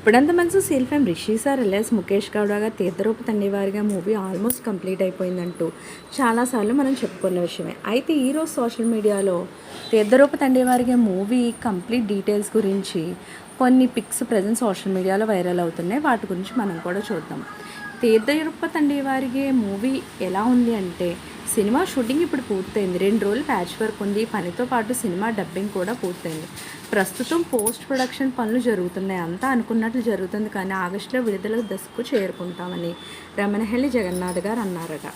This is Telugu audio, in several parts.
ఇప్పుడంత మనసు seal fame Rishi sir LS Mukesh గౌడగా తీర్థరూప తండ్రివారిగా మూవీ ఆల్మోస్ట్ కంప్లీట్ అయిపోయిందంటూ చాలాసార్లు మనం చెప్పుకున్న విషయమే. అయితే ఈరోజు సోషల్ మీడియాలో తీర్థరూప తండ్రి వారికి మూవీ కంప్లీట్ డీటెయిల్స్ గురించి కొన్ని పిక్స్ ప్రజెంట్ సోషల్ మీడియాలో వైరల్ అవుతున్నాయి. వాటి గురించి మనం కూడా చూద్దాం. తీర్థరూప తండ్రివారికి మూవీ ఎలా ఉంది అంటే సినిమా షూటింగ్ ఇప్పుడు పూర్తయింది. రెండు రోజులు ప్యాచ్ వర్క్ ఉంది. పనితో పాటు సినిమా డబ్బింగ్ కూడా పూర్తయింది. ప్రస్తుతం పోస్ట్ ప్రొడక్షన్ పనులు జరుగుతున్నాయి. అంతా అనుకున్నట్లు జరుగుతుంది. కానీ ఆగస్టులో విడుదల దశకు చేరుకుంటామని రమణహల్లి జగన్నాథ్ గారు అన్నారట.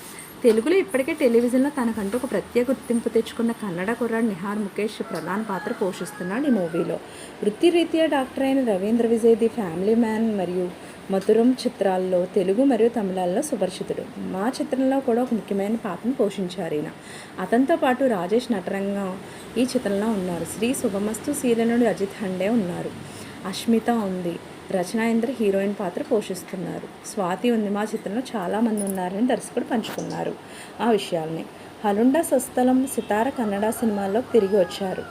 తెలుగులో ఇప్పటికే టెలివిజన్లో తనకంటూ ఒక ప్రత్యేక గుర్తింపు తెచ్చుకున్న కన్నడ కుర్రాడు నిహార్ ముఖేష్ ప్రధాన పాత్ర పోషిస్తున్నాడు ఈ మూవీలో. వృత్తిరీత్యా డాక్టర్ అయిన Ravindra Vijay the family man మరియు మధురం చిత్రాల్లో తెలుగు మరియు తమిళాల్లో సుపరిచితుడు. మా చిత్రంలో కూడా ఒక ముఖ్యమైన పాత్రను పోషించారు ఈయన. అతనితో పాటు రాజేష్ నటరంగం ఈ చిత్రంలో ఉన్నారు. శ్రీ శుభమస్తు సీరియల్ అజిత్ హండే ఉన్నారు. అష్మిత ఉంది. రచనాయేంద్ర హీరోయిన్ పాత్ర పోషిస్తున్నారు. స్వాతి ఉంది మా చిత్రంలో చాలామంది ఉన్నారని దర్శకుడు పంచుకున్నారు ఆ విషయాల్ని. హలుండా స్వస్థలం సితార కన్నడ సినిమాల్లో తిరిగి వచ్చారు.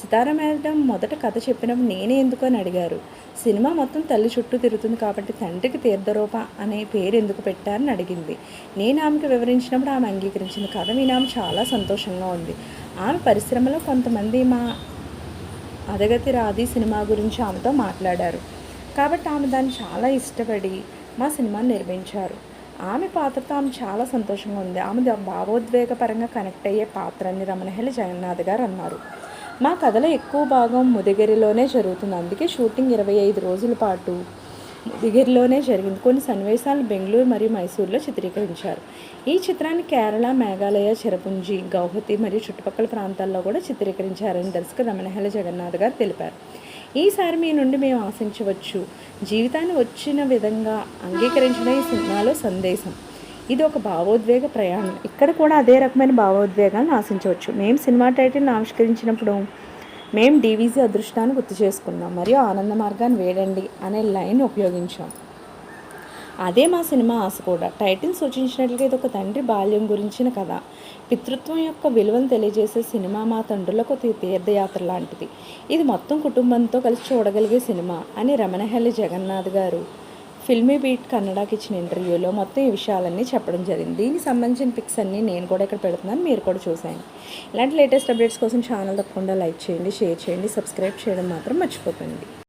సితార మేడం మొదట కథ చెప్పినప్పుడు నేనే ఎందుకు అని అడిగారు. సినిమా మొత్తం తల్లి చుట్టూ తిరుగుతుంది కాబట్టి తండ్రికి తీర్థరూప అనే పేరు ఎందుకు పెట్టారని అడిగింది. నేను ఆమెకు వివరించినప్పుడు ఆమె అంగీకరించింది కథ విని ఆమె చాలా సంతోషంగా ఉంది. ఆమె పరిశ్రమలో కొంతమంది మా అదగతి రాధి సినిమా గురించి ఆమెతో మాట్లాడారు. కాబట్టి ఆమె దాన్ని చాలా ఇష్టపడి మా సినిమాని నిర్మించారు. ఆమె పాత్రతో ఆమె చాలా సంతోషంగా ఉంది. ఆమె భావోద్వేగపరంగా కనెక్ట్ అయ్యే పాత్ర అని రమణహల్లి జగన్నాథ్ గారు అన్నారు. మా కథలో ఎక్కువ భాగం ముదిగిరిలోనే జరుగుతుంది. అందుకే షూటింగ్ ఇరవై ఐదు రోజుల పాటు ముదిగిరిలోనే జరిగింది. కొన్ని సన్నివేశాలు బెంగళూరు మరియు మైసూరులో చిత్రీకరించారు. ఈ చిత్రాన్ని కేరళ మేఘాలయ చిరపుంజి గౌహతి మరియు చుట్టుపక్కల ప్రాంతాల్లో కూడా చిత్రీకరించారని దర్శక రమణహల్లి జగన్నాథ్ గారు తెలిపారు. ఈసారి మీ నుండి మేము ఆశించవచ్చు. జీవితాన్ని వచ్చిన విధంగా అంగీకరించడం ఈ సినిమాలో సందేశం. ఇది ఒక భావోద్వేగ ప్రయాణం. ఇక్కడ కూడా అదే రకమైన భావోద్వేగాలను ఆశించవచ్చు. మేము సినిమా టైటిల్ని ఆవిష్కరించినప్పుడు మేము డీవీజీ అదృష్టాన్ని గుర్తు చేసుకున్నాం. మరియు ఆనంద మార్గాన్ని వేడండి అనే లైన్ ఉపయోగించాం. అదే మా సినిమా ఆశ కూడా. టైటిల్ సూచించినట్లుగా ఇది ఒక తండ్రి బాల్యం గురించిన కథ. పితృత్వం యొక్క విలువను తెలియజేసే సినిమా మా తండ్రులకు తీర్థయాత్ర లాంటిది. ఇది మొత్తం కుటుంబంతో కలిసి చూడగలిగే సినిమా అని రమణహల్లి జగన్నాథ్ గారు ఫిల్మీ బీట్ కన్నడకి ఇచ్చిన ఇంటర్వ్యూలో మొత్తం ఈ విషయాలన్నీ చెప్పడం జరిగింది. దీనికి సంబంధించిన పిక్స్ అన్నీ నేను కూడా ఇక్కడ పెడుతున్నాను. మీరు కూడా చూసాను ఇలాంటి లేటెస్ట్ అప్డేట్స్ కోసం ఛానల్ తప్పకుండా లైక్ చేయండి షేర్ చేయండి సబ్స్క్రైబ్ చేయడం మాత్రం మర్చిపోకండి.